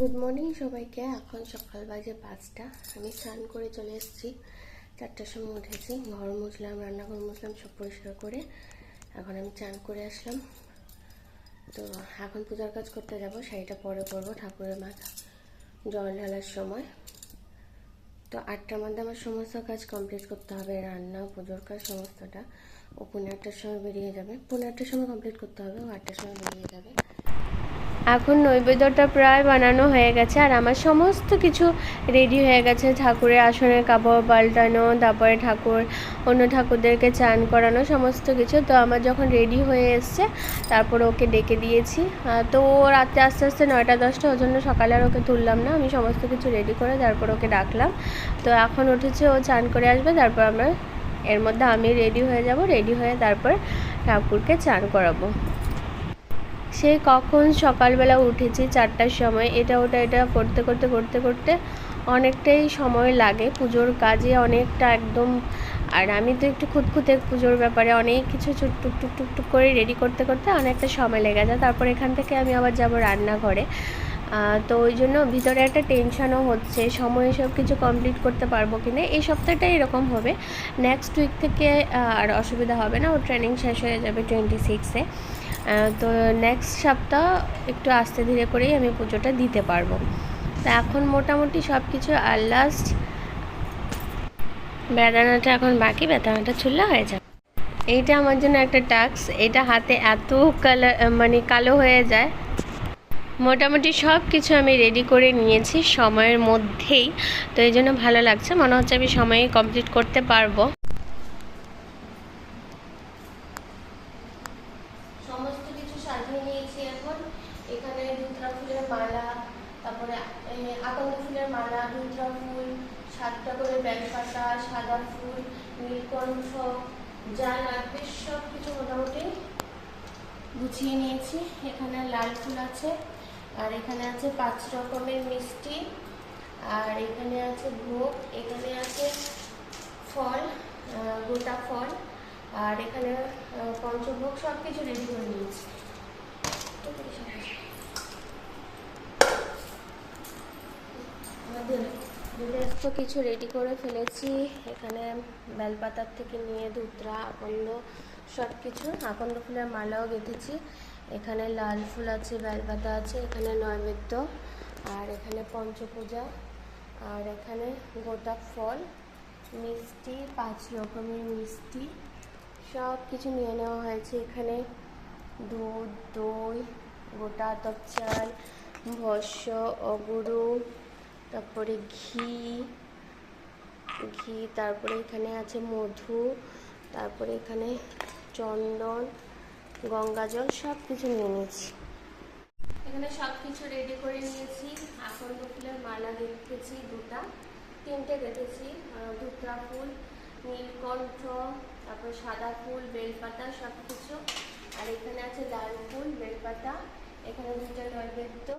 Good morning সবাইকে। এখন সকাল বাজে পাঁচটা। আমি স্নান করে চলে এসেছি। চারটার সময় উঠেছি। ঘর মুছলাম, রান্নাঘর মুছলাম, সব পরিষ্কার করে এখন আমি চান করে আসলাম। তো এখন পূজার কাজ করতে যাব, শাড়িটা পরে করব ঠাকুরের মাথা, জল ঢালার সময়। তো আটটার মধ্যে আমার সমস্ত কাজ কমপ্লিট করতে হবে, রান্না, পুজোর কাজ সমস্তটা। ও পনেরো আটটার সময় বেরিয়ে যাবে। পনেরো আটটার সময় কমপ্লিট করতে হবে, ও আটটার সময় বেরিয়ে যাবে। এখন নৈবেদ্যটা প্রায় বানানো হয়ে গেছে আর আমার সমস্ত কিছু রেডি হয়ে গেছে। ঠাকুরের আসনের কাপড় পাল্টানো, তারপরে ঠাকুর, অন্য ঠাকুরদেরকে চান করানো, সমস্ত কিছু। তো আমার যখন রেডি হয়ে এসছে, তারপরে ওকে ডেকে দিয়েছি। তো ও রাত্রে আস্তে আস্তে নয়টা, দশটা ওই জন্য সকালে আর ওকে তুললাম না। আমি সমস্ত কিছু রেডি করে তারপর ওকে ডাকলাম। তো এখন উঠেছে, ও চান করে আসবে, তারপর আমরা এর মধ্যে আমি রেডি হয়ে যাব রেডি হয়ে তারপর ঠাকুরকে চান করাবো। সেই কখন সকালবেলা উঠেছি চারটার সময়, এটা ওটা এটা করতে করতে করতে করতে অনেকটাই সময় লাগে পুজোর কাজে, অনেকটা একদম। আর আমি তো একটু খুঁতখুঁতে পুজোর ব্যাপারে অনেক কিছু টুক টুক টুক টুক করে রেডি করতে করতে অনেকটা সময় লেগে যায়। তারপর এখান থেকে আমি আবার যাব রান্নাঘরে। তো ওই জন্য ভিতরে একটা টেনশানও হচ্ছে, সময়ে সব কিছু কমপ্লিট করতে পারব কি না এই সপ্তাহটাই এরকম হবে। নেক্সট উইক থেকে আর অসুবিধা হবে না ও ট্রেনিং শেষ হয়ে যাবে টোয়েন্টি সিক্সে তো নেক্সট সপ্তাহ একটু আস্তে ধীরে করেই আমি পুজোটা দিতে পারব। তা এখন মোটামুটি সব কিছু আর লাস্ট বেদানাটা এখন বাকি, বেদানাটা ছুললে হয়ে যাবে। এইটা আমার জন্য একটা টাস্ক এটা হাতে এত কালার মানে কালো হয়ে যায়। মোটামুটি সব কিছু আমি রেডি করে নিয়েছি সময়ের মধ্যেই। তো এই জন্য ভালো লাগছে। মনে হচ্ছে আমি সময়ে কমপ্লিট করতে পারব। সমস্ত কিছু নিয়েছি এখন। এখানে তারপরে ফুলের মালা ফুল সাতটা সাদা ফুল সব কিছু মোটামুটি গুছিয়ে নিয়েছি। এখানে লাল ফুল আছে। আর এখানে আছে পাঁচ রকমের মিষ্টি, আর এখানে আছে ভোগ, এখানে আছে ফল গোটা ফল, আর এখানে পঞ্চভোগ সব কিছু রেডি করে নিয়েছি। কিছু রেডি করে ফেলেছি। এখানে বেলপাতার থেকে নিয়ে ধুতরা, আকন্দ সব কিছু আকন্দ ফুলের মালাও গেঁথেছি এখানে লাল ফুল আছে, বেলপাতা আছে, এখানে নৈবেদ্য, আর এখানে পঞ্চপূজা, আর এখানে গোটা ফল, মিষ্টি, পাঁচ রকমের মিষ্টি সব কিছু নিয়ে নেওয়া হয়েছে। এখানে দুধ, দই, গোটা আতপ চাল, ভস্য অগুরু তারপরে ঘি ঘি, তারপরে এখানে আছে মধু, তারপরে এখানে চন্দন গঙ্গাজল সব কিছু নিয়ে নিয়েছি। এখানে সব কিছু রেডি করে নিয়েছি। আকন্দ ফুলের মালা রেখেছি দুটা। তিনটে রেখেছি ধুতরা ফুল, নীলকণ্ঠ, তারপর সাদা ফুল, বেলপাতা সব কিছু আর এখানে আছে লাল ফুল, বেলপাতা। এখানে দুটো নৈবেদ্য।